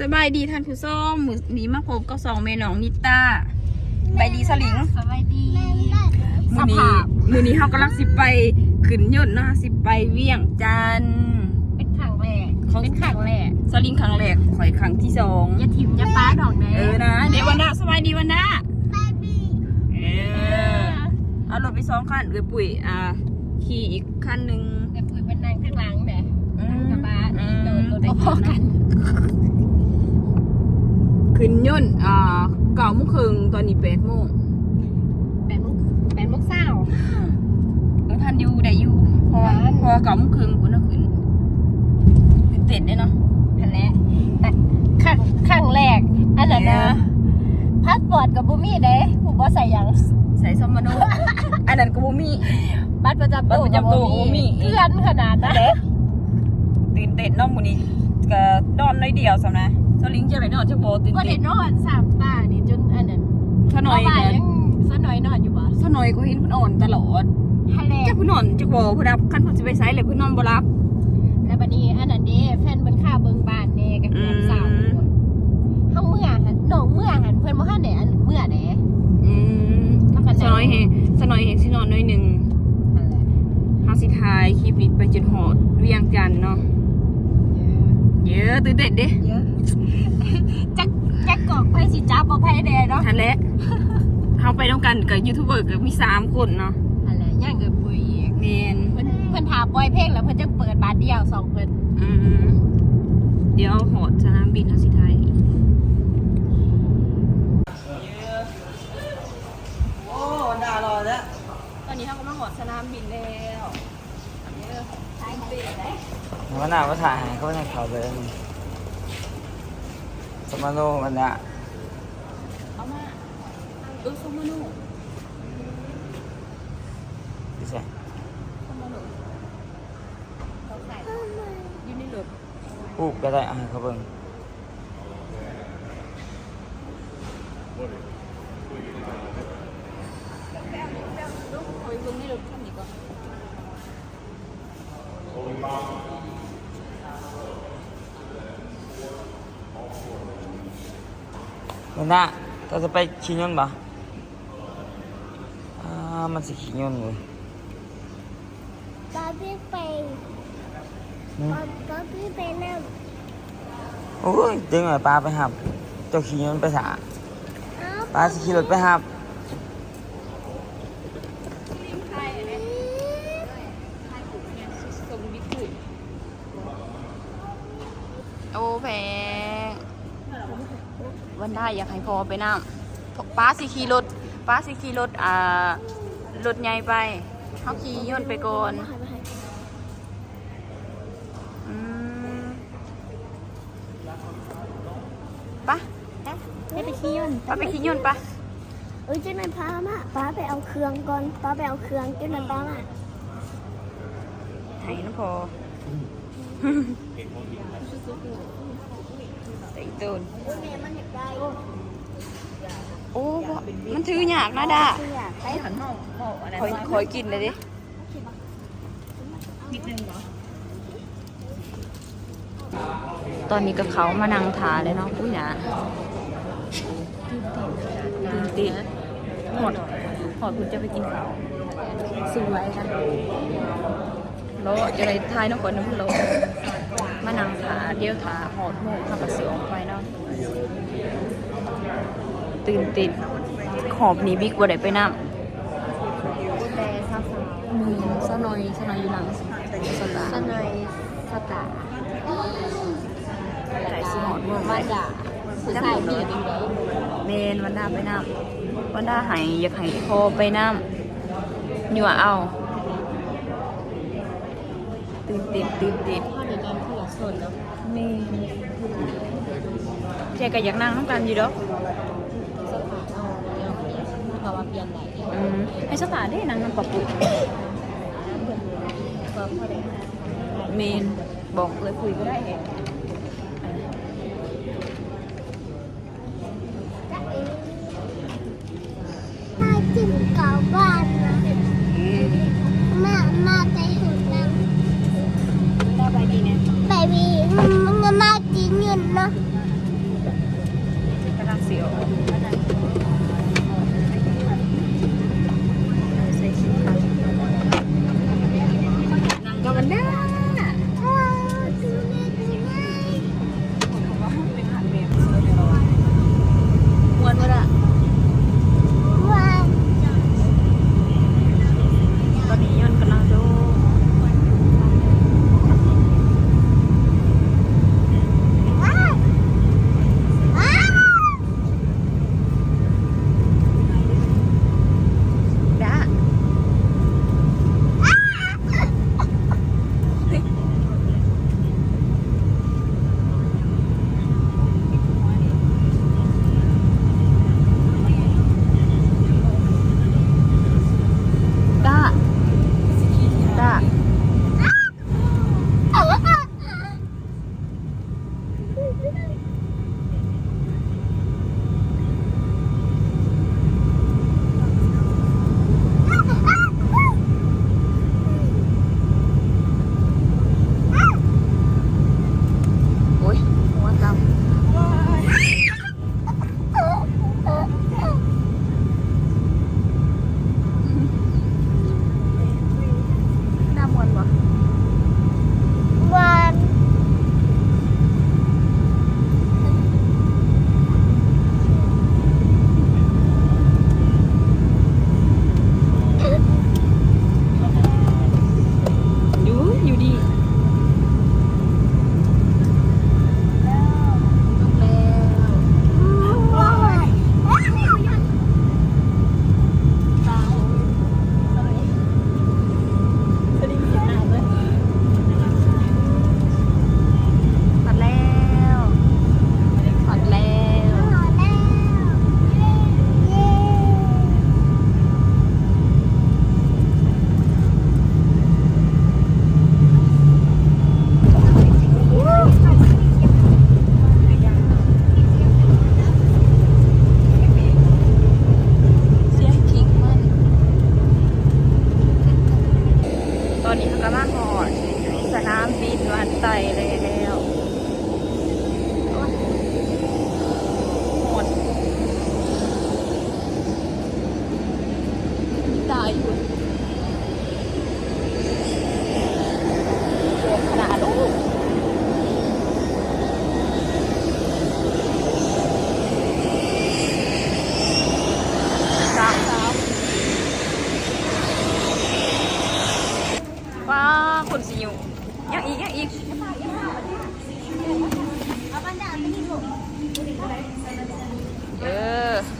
สบายดีท่านผู้ชมมือนี้มาพบกับสองแม่น้องนิต้าบายดีสลิงสบายดีมือนี้มือนี้เขากำลังสิไปขึ้นยนต์เนาะสิไปเวียงจันทน์เป็นขังแรกของเป็นขังแรกสลิงครั้งแรกข่อยครั้งที่สองอย่าถิ่มอย่าป้าดอกเด้เออนะเดี๋ยววันหน้าสบายดีวันหน้าเออเอารถไปสองคันเอ้ยปุ๋ยอ่าขี่อีกคันหนึ่งแต่ปุ๋ยเป็นนางข้างหลังแหมอืมกระบะอืมโดนรถพอๆกัน ขึ้นยนต์อ่าเก้าโมงครึ่งตอนนี้แปดโมงแปดมุกแปดมุกเศร้าเออทันอยู่ได้อยู่พอทันพอเก่าโมงครึ่งคุณน่ะขึ้นตื่นเต้นเด้เนาะอันแหละแต่ขังขังแรก อันนั้นนะพาสปอร์ตกับบุมี่เด้ผมว่าใส่หยังใส่ซอมมาโนอันนั้นก็บ่มีบัตรประจำตัวบัตรประจำตัวกับบ่มีเกลื่อนขนาดนั้นตื่นเต้นเนาะมื้อนี้ก็ดอนน้อยเดียวซำนะ สลิงจะไปนอนจะบ่ตื่นว่าเต้เด็นนนอนสามตานี่จนอันนั้นซะหน่อยว่าก็ยังซะหน่อยนอนอยู่บ่ซะหน่อยก็เห็นเพิ่นอ่อนตลอดฮัลโหลจักเพิ่นนอนจักบ่เพิ่นรับคันเพิ่นสิไปไสเลยเพิ่นนอนบ่รับ แล้วบัดนี้อันนั้นเด้แฟนเพิ่นค่าเบิ่งบ้านเด้กับเพื่อนสาวอืมเฮาเมื่อหันน้องเมื่อหันเพิ่นบ่ทันได้อันเมื่อเด้อืมแล้วก็ซะหน่อยแฮงซะหน่อยแฮงสินอนหน่อยหนึงนั่นแหละเฮาสิถ่ายคลิปนี้ไปจนฮอดเวียงจันทน์ เนาะเยอะตื่นเต้นเด้เยอะจักจักกอกไปสิจับบ่ไผแดเนาะทันแล้วเขาไปต้องกันกับยูทูบเบอร์กับมีสามคนเนาะนั่นแหละย่างเกิดปุ๋ยอีกเมนเพิ่นเพิ่นถามปล่อยเพลงแล้วเพิ่นจะเปิดบาทเดียวสองเพิ่นอืมเดี๋ยวโหดสนามบินทัสิไทย โอ้ดารอแล้วตอนนี้เขากำลังหอดสนามบินแล้วเยอะใช่เตะได้ วันหน้าว่าถ่ายให้เขาในเขาเลยสมาโนวันหน้าเอามาเออสมมานุดิใช่สมมานุอยู่ในรถปลูกก็ได้เอาให้เขาเบิ่ง ลูกคอยเบิ่งในรถคันนี้ก่อน วันหน้าเราจะไปขี่ยนต์ปะอ่ามันสิขี่ยนต์เลยป๊าพี่ไปอืมป๊าพี่ไปนั่งโอ้ยดึงหน่อยปลาไปหับเจ้าขี่ยนต์ไปสาเอ้าปลาสิขี่รถไปหับสมบิ๊กคุยโอ้แพง วันได้อยากให้พอไปน้ำป้าสิขี่รถป้าสิขี่รถอ่ารถใหญ่ไปเขาขี่ย่นต์ไปก่อนอืมปะไม่ไปขี้ยนต์ป้าไปขี่ย่นต์ปะเอ้ยเจ้าหน่อยพามาป๊าไปเอาเครื่องก่อนป๊าไปเอาเครื่องเจ้าหน่อยป๊ามาให้น้ำพอใส่ตูนโอ้ยแม่มันอยากได้โอ้บ่มันถือยากนะด่าคืออยากได้หันห้องห้องอะไรคอยคอยกินเลยดินิดนึงเนาะตอนนี้กับเขามานั่งทาเลยเนาะอุ้ยนะตื่นเต้นหอดหอดคุณจะไปกินข้าวสวยค่ะโลจะไปทายน้องคนน้ำโล มานั่งทาเดี๋ยวทาหอดโมงข้าวกระเสือออกไปเนาะตื่นเต้นขอบหนี้บิ๊กว่าได้ไปน้ำแต่สาวมีสนอยสนอยอยู่หลังสตาๆสหน่อยสตาร์ไก่สีหอดเมืองมาจากผู้ชายมีอยู่ดีเมนวันดาไปน้ำวันดาใหายอยากใหายพอไปน้ำหนัวเอา ตื่นเต้นตื่นเต้น พ่อในการที่หลักสนเนาะเมนเจ๊ก็อยากนั่งน้ำกันอยู่ดอกสถานเอาเอาเพราะว่าเปลี่ยนไหนอืมให้สตาร์ได้นั่งน้ำปะปุก็พอได้เมนบอกเลยคุยก็ได้เห็น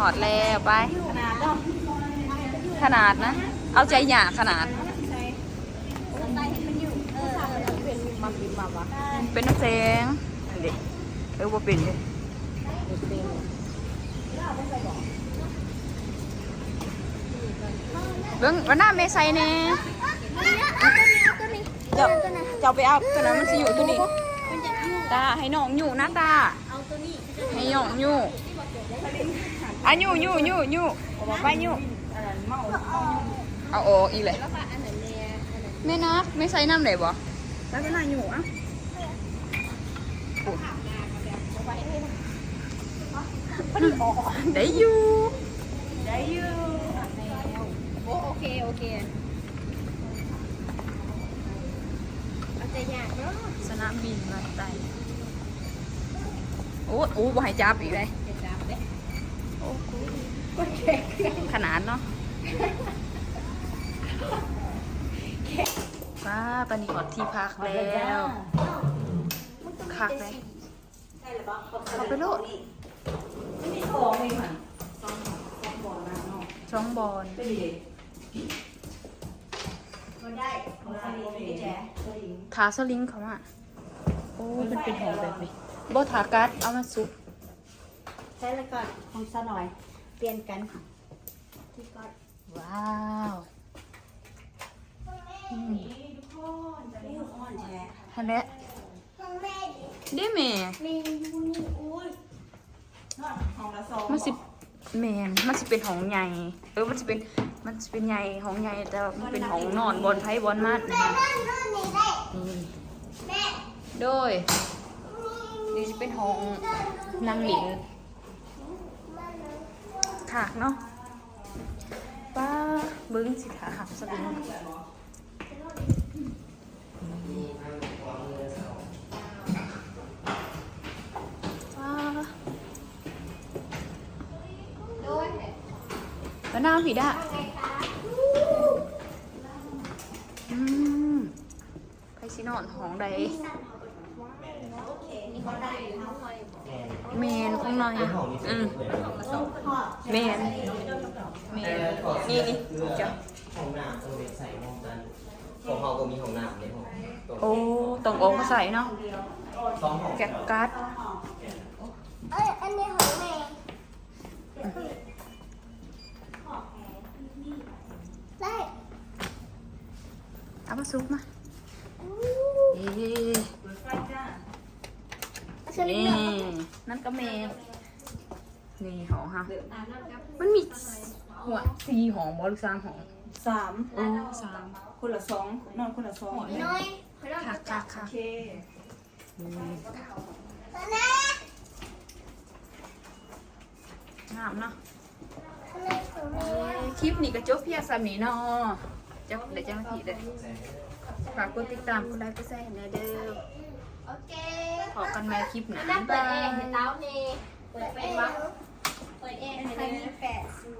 หอดแล้วไป ขนาดนะ เอาใจหยาขนาด เป็นนักแสดงเด็กเออว่าเป็นเลยเบิ้งวันหน้าเมย์ใส่เน่เจ้าเจ้าไปเอาตัวนั้นมันจะอยู่ตัวนี้ตาให้น้องอยู่นะตาให้น้องอยู่ อะอยู่อยู่อยู่อยู่ไปอยู่เอาออกอีกเลยแม่นับไม่ใส่น้ำไหนบ่ใส่เป็นไร ขนาดเนาะป้าปานีหอดที่พักแล้วคักเลยเขาไปโลดช่องบอลทาสลิงเขาอะ โอ้มันเป็นหอแบบนี้โบทากัดเอามาซุปใช้แล้วก่อนของซะหน่อย เปลี่ยนกันที่ก่อนว้าวอืมนี่อ่อนแท้ฮันแหละของแม่ดิได้แม่มีบุญอุ้ยของละสองมันสิแมนมันสิเป็นของใหญ่เออมันสิเป็นมันสิเป็นใหญ่ของใหญ่แต่ว่ามันเป็นของนอนบอลไพ่บอลมาดนะแม่นั่นนี่ได้นี่แม่โดยนี่จะเป็นของนางหลิน ถากเนาะป้าเบิ้งสิขาหักสลิงป้าแล้วน้ำผีดะอืมไปสินอนห้องใด เมนของหน่อยอืมเมนเมนนี่นี่จ้ะห้องน้ำต้องเป็นใส่ห้องนั้นของเขาก็มีห้องน้ำในห้องโอ้ต้องโอ้มาใส่เนาะสองห้องแกะการ์ดเอ้ยอันนี้ของแม่ได้เอามาซุปมาอู้เอ๊ะฉันนี่ เลือกนั่นก็เมนนี่หอฮะมันมีหัวสี่หอมบอลสามหอมสามโอ้สามคนละสองนอนคนละสองน้อยค่ะค่ะค่ะโอเคตอนนี้งามเนาะอันนี้ของแม่คลิปนี้ก็จบเพียงสามีเนาะจะเดี๋ยวจะมาผิดเลยฝากกดติดตามกดไลค์กดแชร์ให้แน่เด้อโอเคข อกันใหม่คลิปหน้านั่นเปิบ๊าดยแอร์บาให้ยเต้านี่เปิดเป็นวะเปิดแอร์ให้ใครเลยมีแปดสูตร